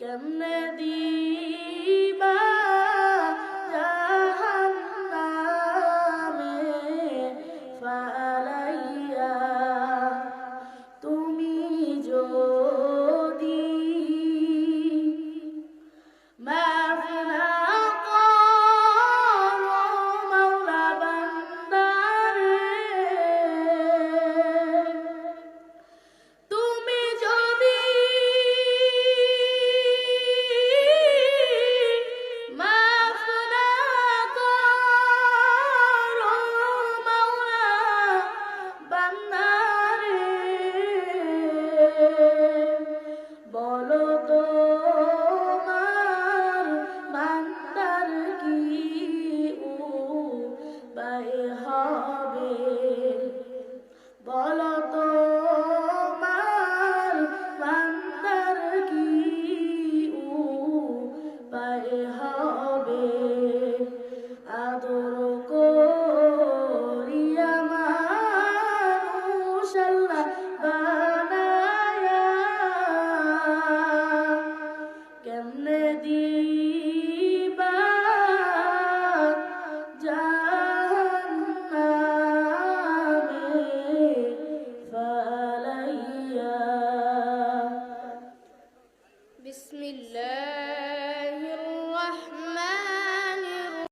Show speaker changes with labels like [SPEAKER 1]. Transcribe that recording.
[SPEAKER 1] কেমনে দিয়ে